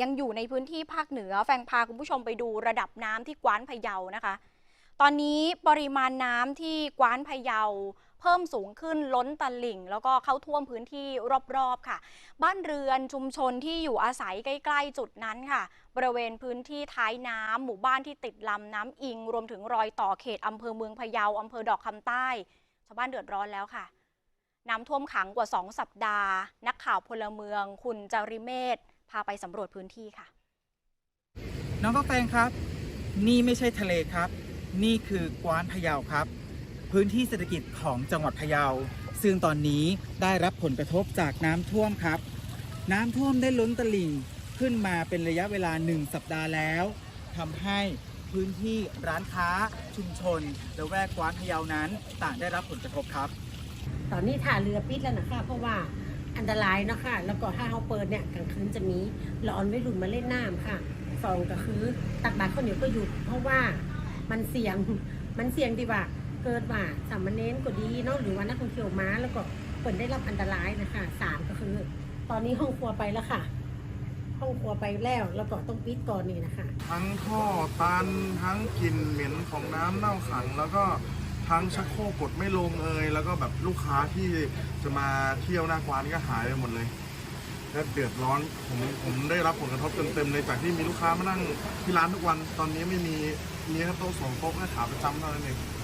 ยังอยู่ในพื้นที่ภาคเหนือ แฟงพาคุณผู้ชมไปดูระดับน้ำที่กว้านพะเยานะคะ ตอนนี้ปริมาณน้ำที่กว้านพะเยาเพิ่มสูงขึ้นล้นตลิ่ง แล้วก็เข้าท่วมพื้นที่รอบๆค่ะ บ้านเรือนชุมชนที่อยู่อาศัยใกล้ ๆ จุดนั้นค่ะ บริเวณพื้นที่ท้ายน้ำหมู่บ้านที่ติดลำน้ำอิง รวมถึงรอยต่อเขตอำเภอเมืองพะเยาอำเภอดอกคำใต้ชาวบ้านเดือดร้อนแล้วค่ะน้ำท่วมขังกว่า 2 สัปดาห์ นักข่าวพลเมือง คุณจาริเมศ พาไปสำรวจพื้นที่ค่ะ น้องก็แตงครับ นี่ไม่ใช่ทะเลครับ นี่คือกวานพะเยาครับ พื้นที่เศรษฐกิจของจังหวัดพะเยา ซึ่งตอนนี้ได้รับผลกระทบจากน้ำท่วมครับ น้ำท่วมได้ล้นตลิ่งขึ้นมาเป็นระยะเวลาหนึ่งสัปดาห์แล้วทำให้พื้นที่ร้านค้าชุมชนและแวกกวานพะเยานั้น ต่างได้รับผลกระทบครับ ตอนนี้ท่าเรือปิดแล้วนะคะเพราะว่า อันตรายเนาะค่ะ แล้วก็ถ้าเขาเปิดเนี่ยกลางคืนจะมีละออนไม่หลุนมาเล่นน้ำค่ะสองก็คือตักบาตรข้าวเหนียวก็หยุดเพราะว่ามันเสี่ยงมันเสี่ยงดีว่า เกิดว่าสามเณรก็ดีเนาะหรือว่านักท่องเที่ยวมาแล้วก็เปิดได้รับอันตรายนะคะสามก็คือ ตอนนี้ห้องครัวไปแล้วค่ะ ห้องครัวไปแล้วแล้วก็ต้องปิดก่อนนี่นะคะ ทั้งท่อตันทั้งกลิ่นเหม็นของน้ำเน่าขังแล้วก็ ทั้งชักโครกกดไม่ลงเอยแล้วก็แบบลูกค้าที่จะมาเที่ยวหน้ากวานก็หายไปหมดเลยแล้วเดือดร้อนผมผมได้รับผลกระทบเต็มๆเลยจากที่มีลูกค้ามานั่งที่ร้านทุกวันตอนนี้ไม่มีมีแค่โต๊ะสองโต๊ะแค่ขาประจำเท่านั้นเอง